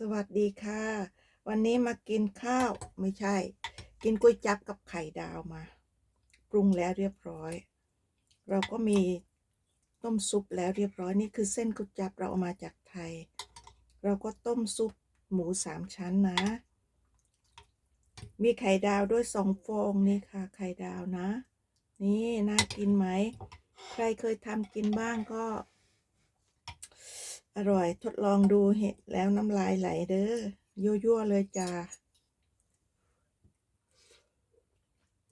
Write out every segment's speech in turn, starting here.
สวัสดีค่ะ วันนี้มากินข้าวไม่ใช่ กินก๋วยจั๊บกับไข่ดาวมา ปรุงแล้วเรียบร้อย เราก็มีต้มซุปแล้วเรียบร้อยนี่คือเส้นก๋วยจั๊บเราเอามาจากไทย เราก็ต้มซุปหมูสามชั้นนะ มีไข่ดาวด้วยสองฟองนี่ค่ะ ไข่ดาวนะ นี่น่ากินไหม ใครเคยทำกินบ้างก็ อร่อยทดลองดูเห็นแล้วน้ำลายไหลเด้อยั่วๆเลยจ้า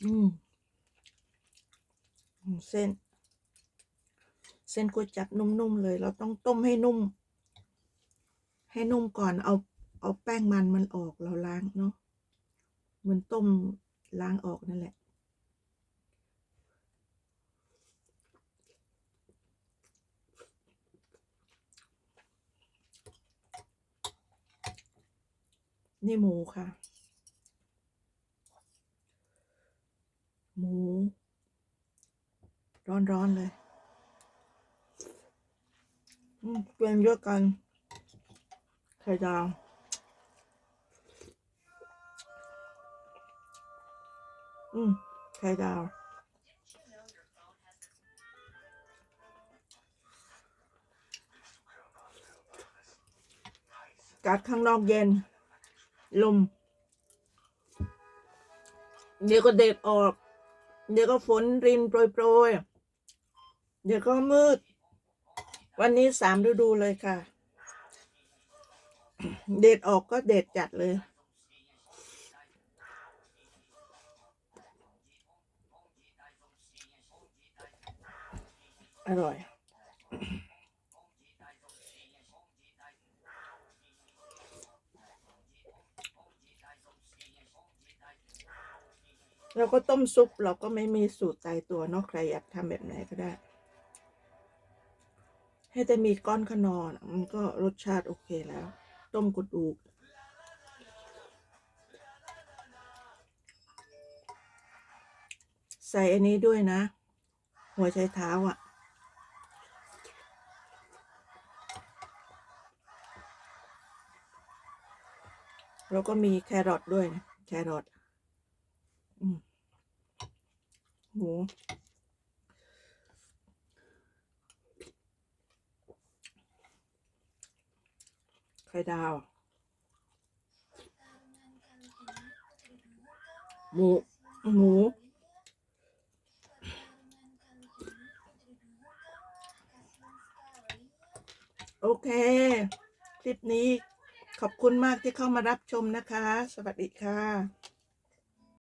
อืมอืม เส้น เส้นก๋วยจับนุ่มๆเลย เราต้องต้มให้นุ่ม ให้นุ่มก่อนเอา เอาแป้งมันมันออกเราล้างเนาะเหมือนต้มล้างออกนั่นแหละ นี่หมูค่ะ หมู ร้อนๆเลย อืมเป็นเยอะกันไข่ดาวอืมไข่ดาว กัดข้างนอกเย็น ลม เดี๋ยวก็เด็ดออก เดี๋ยวก็ฝนรินโปรยๆเดี๋ยวก็มืด วันนี้สามฤดูเลยค่ะ เด็ดออกก็เด็ดจัดเลยอร่อย เราก็ต้มซุปเราก็ไม่มีสูตรตายตัวเนอกใครอยากทำแบบไหนก็ได้ ให้แต่มีก้อนขนอนมันก็รสชาติโอเคแล้ว ต้มกระดูกใส่อันนี้ด้วยนะ หัวไชเท้าอะแล้วก็มีแครอทด้วยนะแครอทอืม หมูไข่ดาว หมู หมูโอเค คลิปนี้ขอบคุณมากที่เข้ามารับชมนะคะ สวัสดีค่ะ